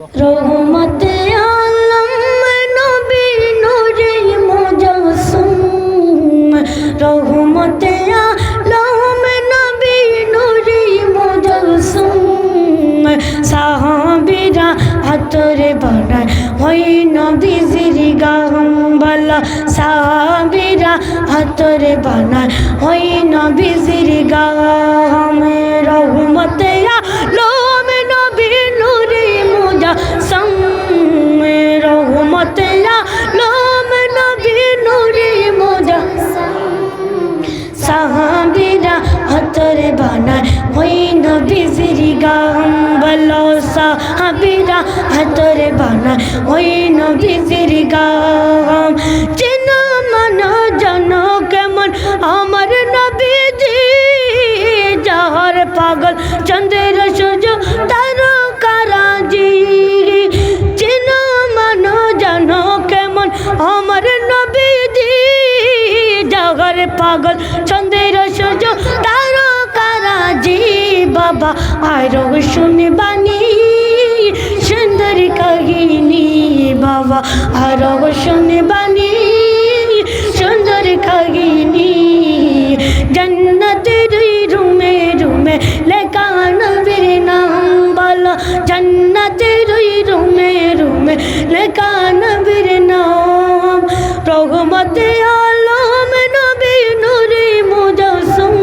রহমতে আলম নবী নূরে মুজাসসম। রহমতে আলম নবী নূরে মুজাসসম। সাহাবীরা হাতরে বানায়, ওই নবীজির গাম্বালা। সাহাবীরা হাতরে বানায়, ওই নবীজির গামে রহমতে আলম হাতরে বানায় ওই নবীজির গাম চিন মন জন কেমন আমার নবীজি, যাহার পাগল চন্দ্রের সূর্য তারকারাজি। চিন মন জন কেমন আমার নবীজি জগর পাগল চন্দ্রের সূর্য তারকারাজি। বাবা আরও শুনে সুন্দর কাহিনী বাবা, আরও শুনে বাণী, সুন্দর কাহিনী। জন্নতের রুমে রুমে লেখা নবীর নাম বলো। জন্নতের রুমে রুমে লেখা নবীর নাম। রহমতে আলম, নবী নূরে মুজাসসম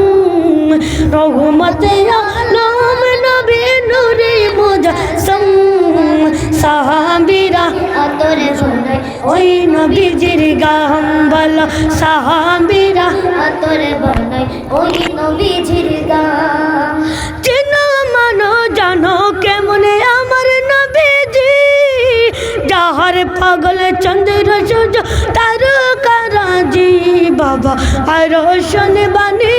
রহমতে আলম, নবী নূরে মুজাসসম সাহাবীরা আতরে বানাই ওই নবীজির বলো। সাহাবীরা ওই গান চেনো মানো জানো কেমনে আমার নবীজি। যাহার পাগল চন্দ্র সূর্য তার কারাজি বাবা। আর শোনে বাণী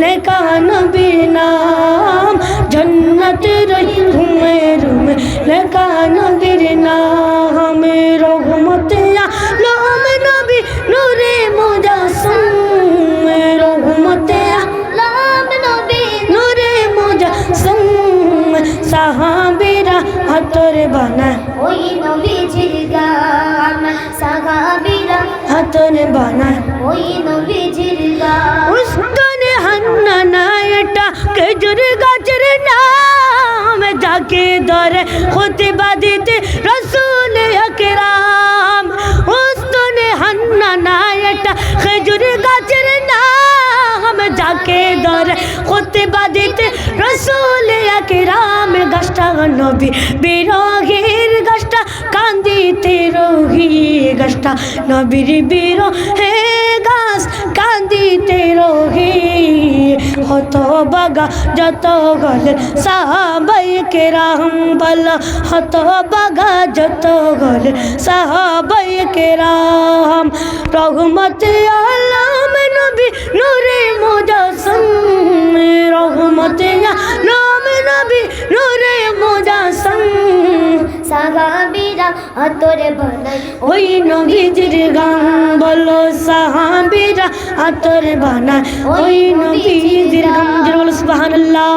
লেখা নবী নাম জন্নতের রুমে রুমে লেখা নবীর নাম রহমতে আলম নবী নূরে মুজাসসম রহমতে লাম নবী নূরে মুজাসসম সাহাবীরা হাতরে বানায় ওই নবীজির গান সাহাবীরা হাতরে বানায় ওই নবীজির গান খেজুর গাছের নাম যাকে ধরে হতে বাদিতে রসুল আকরাম। উস্তানে হান্না নায়টা খেজুর গাছের নাম যাকে ধরে হতে বাদিতে রসুল আকরাম। গাছটা নবী বিরহের গাছটা, কান্দিতে রহি গাছটা নবীর বীর হে গাছ, কান্দিতে রহি হত বাগা যত গলে সাহাবাই কেরাম বল হত বাগা যত গলে সাহাবাই কেরাম রহমতে আলম নবী নূরে মুজাসম রহমতে আলম নবী নূরে মুজাসম সাহাবীরা আতরে বানাই ওই নবীজির গান বলো সাহাবীরা আতরে বানায়। ওই নবীজির গান বলো সুবহানাল্লাহ।